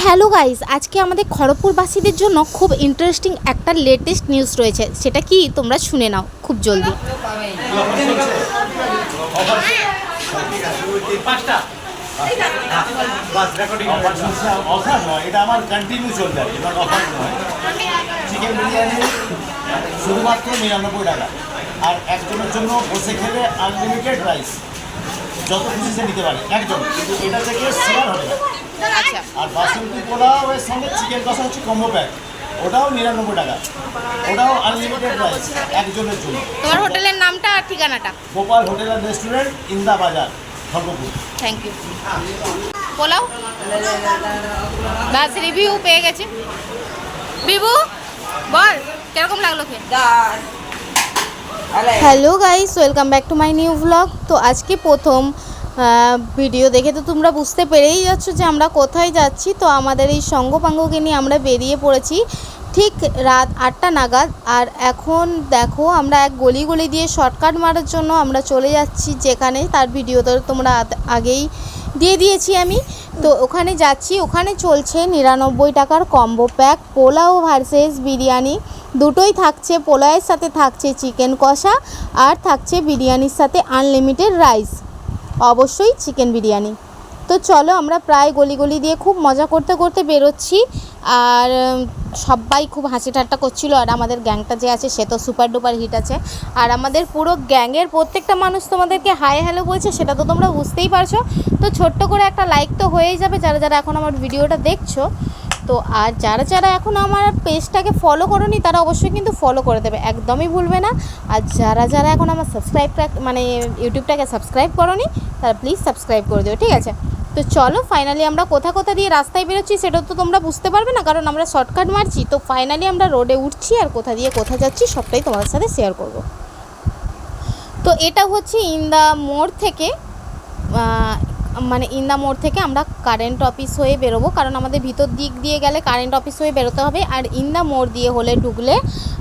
Hello guys আজকে আমাদের খড়গপুরবাসীদের জন্য খুব ইন্টারেস্টিং একটা লেটেস্ট নিউজ রয়েছে। সেটা কি? তোমরা শুনে নাও খুব জলদি। শুধুমাত্র নিরানব্বই টাকা। আর একজনের জন্য বসে খেলে আনলিমিটেড রাইস যত খুশি সে নিতে পারে একজন। কিন্তু এটা থেকে শেয়ার হবে না। আচ্ছা আর বাসন্তী পোলাও এর সঙ্গে চিকেন কষা হচ্ছে কম্বো প্যাক ওটাও নিরানব্বই টাকা। ওটাও আনলিমিটেড রাইস একজনের জন্য। তোমার হোটেলের নামটা আর ঠিকানাটা? Gopal hotel and restaurant Inda Bazar Kharagpur thank you pulao? Bus review পেয়ে গেছে। বিবু বল কীরকম লাগল খেয়ে? Hello guys welcome back to my new blog তো আজকে প্রথম ভিডিও দেখে তো তোমরা বুঝতে পেরেই যাচ্ছ যে আমরা কোথায় যাচ্ছি। তো আমাদের এই সঙ্গপাঙ্গকে নিয়ে আমরা বেরিয়ে পড়েছি ঠিক রাত আটটা নাগাদ। আর এখন দেখো আমরা এক গলি গলি দিয়ে শর্টকাট মারার জন্য আমরা চলে যাচ্ছি, যেখানে তার ভিডিও তো তোমরা আগেই দিয়ে দিয়েছি আমি। তো ওখানে যাচ্ছি, ওখানে চলছে নিরানব্বই টাকার combo pack pulao versus biryani. দুটোই থাকছে, পোলাওয়ের সাথে থাকছে চিকেন কষা আর থাকছে বিরিয়ানির সাথে আনলিমিটেড রাইস অবশ্যই চিকেন বিরিয়ানি। তো চলো আমরা প্রায় গলি গলি দিয়ে খুব মজা করতে করতে বেরোচ্ছি। আর সবাই খুব হাসি ঠাট্টা করছিল। আর আমাদের গ্যাংটা যে আছে, সে তো সুপার ডুপার হিট আছে। আর আমাদের পুরো গ্যাংয়ের প্রত্যেকটা মানুষ তোমাদেরকে হাই হ্যালো বলছে, সেটা তো তোমরা বুঝতেই পারছ। তো ছোট্ট করে একটা লাইক তো হয়েই যাবে, যারা যারা এখন আমার ভিডিওটা দেখছ। তো আর যারা যারা এখন আমার পেজটাকে ফলো করোনি, তারা অবশ্যই কিন্তু ফলো করে দেবে। একদমই ভুলবে না। আর যারা যারা এখন আমার সাবস্ক্রাইবটা মানে ইউটিউবটাকে সাবস্ক্রাইব করোনি, তারা প্লিজ সাবস্ক্রাইব করে দেবে ঠিক আছে? তো চলো ফাইনালি আমরা কোথা কোথা দিয়ে রাস্তায় বেরোচ্ছি সেটা তো তোমরা বুঝতে পারবে না, কারণ আমরা শর্টকাট মারছি। তো ফাইনালি আমরা রোডে উঠছি আর কোথা দিয়ে কোথা যাচ্ছি সবটাই তোমাদের সাথে শেয়ার করব। তো এটা হচ্ছে ইন ইন্দা মোড় থেকে মানে ইন্দা মোড় থেকে আমরা কারেন্ট অফিস হয়ে বেরোবো। কারণ আমাদের ভিতর দিক দিয়ে গেলে কারেন্ট অফিস হয়ে বেরোতে হবে। আর ইন্দা মোড় দিয়ে হলে ঢুকলে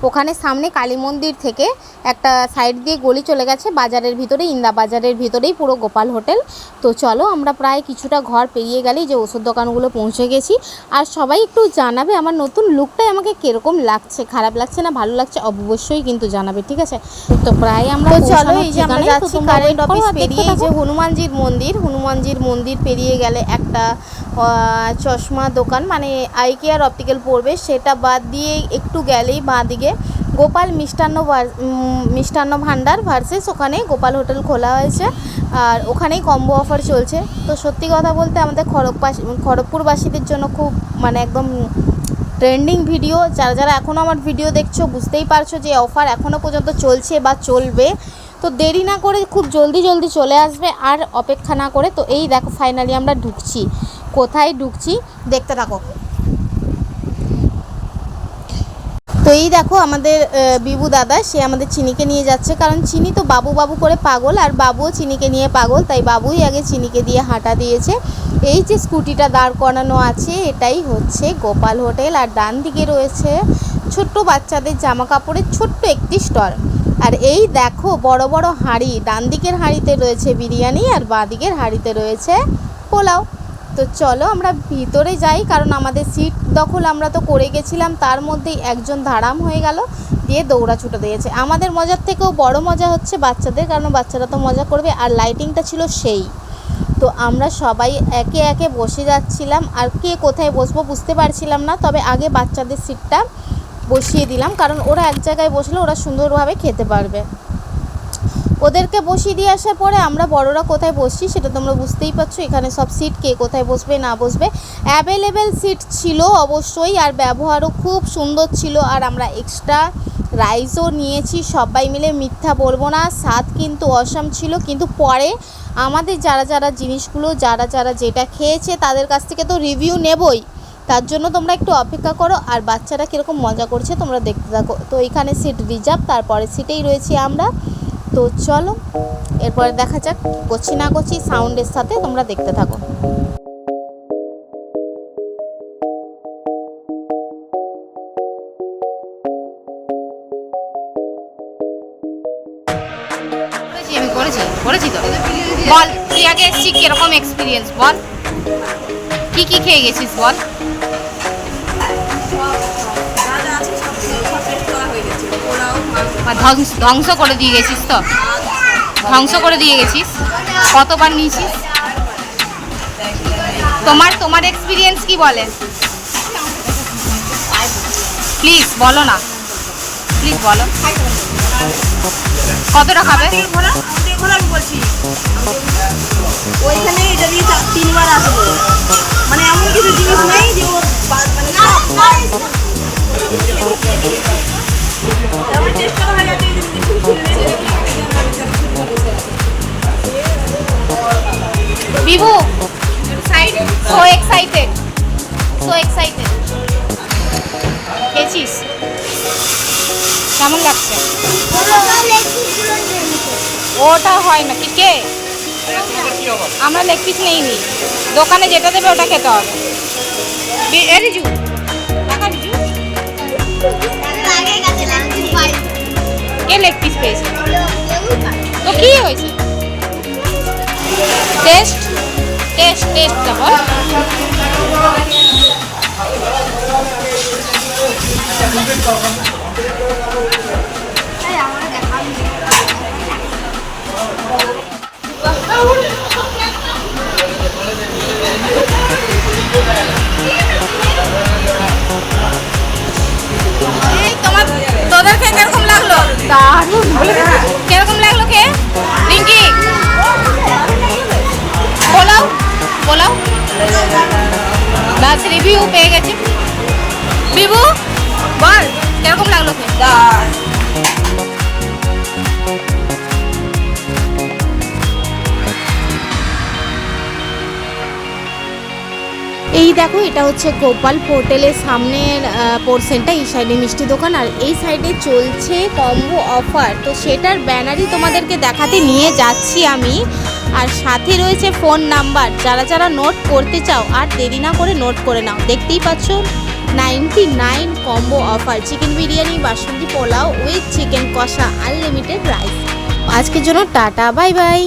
ওখানে সামনে কালী মন্দির থেকে একটা সাইড দিয়ে গলি চলে গেছে। বাজারের ভিতরে ইন্দা বাজারের ভিতরেই পুরো গোপাল হোটেল। তো চলো আমরা প্রায় কিছুটা ঘর পেরিয়ে গেলেই যে ওষুধ দোকানগুলো পৌঁছে গেছি। আর সবাই একটু জানাবে আমার নতুন লুকটাই আমাকে কীরকম লাগছে। খারাপ লাগছে না ভালো লাগছে অবশ্যই কিন্তু জানাবে ঠিক আছে? তো প্রায় আমরা চলো, এই যে আমরা যাচ্ছি কারেন্ট অফিস পেরিয়ে যে হনুমানজির মন্দির। হনুমানজির মন্দির পেরিয়ে গেলে একটা চশমা দোকান মানে আই কেয়ার অপটিক্যাল পড়বে, সেটা বাদ দিয়ে একটু গেলেই বাঁ দিকে গোপাল মিষ্টান্ন মিষ্টান্ন ভাণ্ডার ভার্সেস ওখানে গোপাল হোটেল খোলা হয়েছে, আর ওখানেই কম্বো অফার চলছে। তো সত্যি কথা বলতে আমাদের খড়গবাসী খড়গপুরবাসীদের জন্য খুব মানে একদম ট্রেন্ডিং ভিডিও যারা যারা এখনও আমার ভিডিও দেখছ, বুঝতেই পারছ যে অফার এখনও পর্যন্ত চলছে বা চলবে। তো দেরি না করে খুব জলদি জলদি চলে আসবে আর অপেক্ষা না করে তো এই দেখো ফাইনালি আমরা ঢুকছি। কোথায় ঢুকছি দেখতে থাকো। তো এই দেখো আমাদের বিবু দাদা, সে আমাদের চিনিকে নিয়ে যাচ্ছে। কারণ চিনি তো বাবু বাবু করে পাগল, আর বাবুও চিনিকে নিয়ে পাগল, তাই বাবুই আগে চিনিকে দিয়ে হাঁটা দিয়েছে। এই যে স্কুটিটা দাঁড় করানো আছে, এটাই হচ্ছে গোপাল হোটেল। আর ডান দিকে রয়েছে ছোট্ট বাচ্চাদের জামা কাপড়ের ছোট্ট একটি স্টল। আর এই দেখো বড় বড় হাঁড়ি, ডান দিকের হাঁড়িতে রয়েছে বিরিয়ানি আর বাঁ দিকের হাঁড়িতে রয়েছে পোলাও। তো চলো আমরা ভিতরে যাই, কারণ আমাদের সিট দখল আমরা তো করে গেছিলাম, তার মধ্যেই একজন ধারাম হয়ে গেল, দিয়ে দৌড়া ছুটে দিয়েছে। আমাদের মজার থেকেও বড় মজা হচ্ছে বাচ্চাদের, কারণ বাচ্চারা তো মজা করবে, আর লাইটিংটা ছিল সেই। তো আমরা সবাই একে একে বসে যাচ্ছিলাম, আর কে কোথায় বসবো বুঝতে পারছিলাম না, তবে আগে বাচ্চাদের সিটটা বসিয়ে দিলাম, কারণ ওরা এক জায়গায় বসলে ওরা সুন্দরভাবে খেতে পারবে। ওদেরকে বসিয়ে দিয়ে আসার পরে আমরা বড়রা কোথায় বসছি সেটা তোমরা বুঝতেই পারছ। এখানে সব সিট কে কোথায় বসবে, না বসবে। অ্যাভেলেবেল সিট ছিল অবশ্যই, আর ব্যবহারও খুব সুন্দর ছিল। আর আমরা এক্সট্রা রাইসও নিয়েছি, সবাই মিলে মিথ্যা বলব না, স্বাদ কিন্তু অসম ছিল। কিন্তু পরে আমাদের যারা যারা জিনিসগুলো, যারা যারা যেটা খেয়েছে তাদের কাছ থেকে তো রিভিউ নেবই। তার জন্য তোমরা একটু অপেক্ষা করো, আর বাচ্চারা কীরকম মজা করছে তোমরা দেখতে থাকো। তো এখানে সিট রিজার্ভ তারপরে সিটেই রয়েছি আমরা। তো চলো, এরপরে দেখা যাক করছি না করছি সাউন্ডের সাথে তোমরা দেখতে থাকো। আমি, করেছি করেছি তো। বল, তুই আগে এসছি কীরকম এক্সপিরিয়েন্স বল। কি কি খেয়ে গেছিস বল? ধ্বংস করে দিয়ে গেছিস তো? ধ্বংস করে দিয়ে গেছিস? কতবার নিয়েছিস? তোমার তোমার এক্সপিরিয়েন্স কি বলে? প্লিজ বলো না। প্লিজ বলো। কতটা খাবে ওইখানে তিনবার আসব। মানে এমন কিছু জিনিস নেই যে মানে Bibhu so excited so excited খেয়েছিস কেমন লাগছে? ওটা হয় না কি আমরা লেগ পিস নেইনি। দোকানে যেটা দেবে ওটা খেতে হবে। এ রিজু। টাকা রিজু। কে লেগ পিস পেয়েছে? তো কি হয়েছে? টেস্ট টেস্ট টেস্ট বল ব্যাস রিভিউ পেয়ে গেছি। বিভু বল কীরকম লাগল? এই দেখো এটা হচ্ছে গোপাল হোটেলের সামনের পোর্শনটা এই সাইডে মিষ্টি দোকান। আর এই সাইডে চলছে কম্বো অফার তো সেটার ব্যানারই তোমাদেরকে দেখাতে নিয়ে যাচ্ছি আমি। আর সাথে রয়েছে ফোন নাম্বার। যারা যারা নোট করতে চাও, আর দেরি না করে নোট করে নাও। দেখতেই পাচ্ছ ninety nine combo offer chicken biryani, basanti pulao with chicken kosha unlimited rice আজকের জন্য টাটা বাই বাই